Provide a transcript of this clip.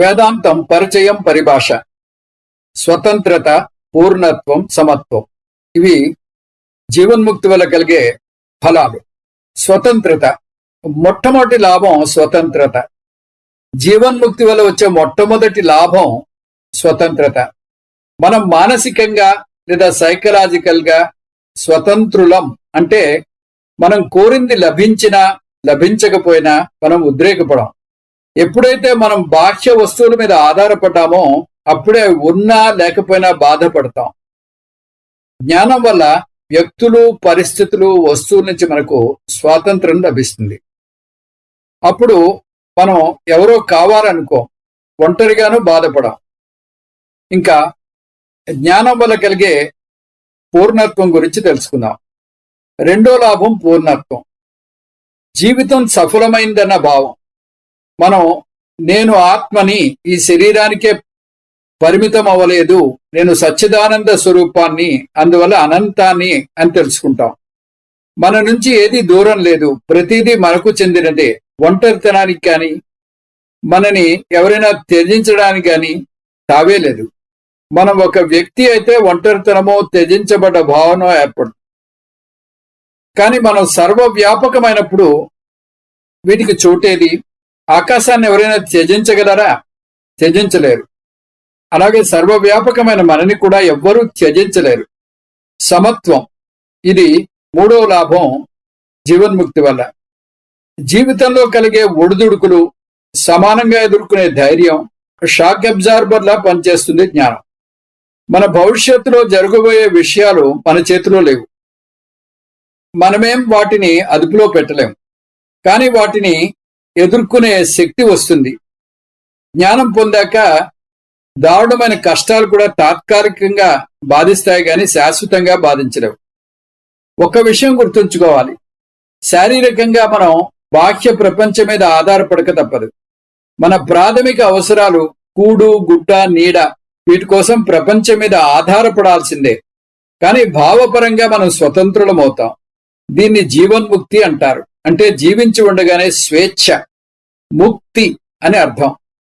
వేదాంతం పరిచయం పరిభాష. స్వతంత్రత పూర్ణత్వం సమత్వం. ఇవి జీవన్ముక్తి వల్ల కలిగే ఫలాలు. స్వతంత్రత. మొట్టమొదటి లాభం స్వతంత్రత. జీవన్ముక్తి వల్ల వచ్చే మొట్టమొదటి లాభం స్వతంత్రత. మనం మానసికంగా లేదా సైకలాజికల్గా స్వతంత్రులం అంటే మనం కోరింది లభించినా లభించకపోయినా మనం ఉద్రేకపడం. ఎప్పుడైతే మనం బాహ్య వస్తువుల మీద ఆధారపడ్డామో అప్పుడే ఉన్నా లేకపోయినా బాధపడతాం. జ్ఞానం వల్ల వ్యక్తులు పరిస్థితులు వస్తువుల నుంచి మనకు స్వాతంత్రం లభిస్తుంది. అప్పుడు మనం ఎవరో కావాలనుకో ఒంటరిగాను బాధపడం ఇంకా జ్ఞానం వల్ల కలిగే పూర్ణత్వం గురించి తెలుసుకుందాం. రెండో లాభం పూర్ణత్వం. జీవితం సఫలమైందన్న భావం. మనం నేను ఆత్మని ఈ శరీరానికే పరిమితం అవ్వలేదు నేను సచ్చిదానంద స్వరూపాన్ని అందువల్ల అనంతాన్ని అని తెలుసుకుంటాం. మన నుంచి ఏది దూరం లేదు ప్రతిదీ మనకు చెందినదే. ఒంటరితనానికి కానీ మనని ఎవరైనా త్యజించడానికి కానీ తావే లేదు. మనం ఒక వ్యక్తి అయితే ఒంటరితనమో త్యజించబడ్డ భావన ఏర్పడుతుంది కానీ మనం సర్వవ్యాపకమైనప్పుడు వీటికి చోటేది ఆకాశాన్ని ఎవరైనా త్యజించగలరా? త్యజించలేరు. అలాగే సర్వవ్యాపకమైన మనని కూడా ఎవ్వరూ త్యజించలేరు. సమత్వం. ఇది మూడవ లాభం జీవన్ముక్తి వల్ల. జీవితంలో కలిగే ఒడిదుడుకులు సమానంగా ఎదుర్కొనే ధైర్యం షాక్ అబ్జార్బర్లా పనిచేస్తుంది జ్ఞానం. మన భవిష్యత్తులో జరగబోయే విషయాలు మన చేతిలో లేవు. మనమేం వాటిని అదుపులో పెట్టలేము కానీ వాటిని ఎదుర్కొనే శక్తి వస్తుంది. జ్ఞానం పొందాక దారుణమైన కష్టాలు కూడా తాత్కాలికంగా బాధిస్తాయి కానీ శాశ్వతంగా బాధించలేవు. ఒక విషయం గుర్తుంచుకోవాలి. శారీరకంగా మనం బాహ్య ప్రపంచం మీద ఆధారపడక తప్పదు. మన ప్రాథమిక అవసరాలు కూడు గుడ్డ నీడ వీటి కోసం ప్రపంచం మీద ఆధారపడాల్సిందే. కానీ భావపరంగా మనం స్వతంత్రులమవుతాం. దీన్ని జీవన్ముక్తి అంటారు. అంటే జీవించి ఉండగానే స్వేచ్ఛ. ముక్తి అని అర్థం.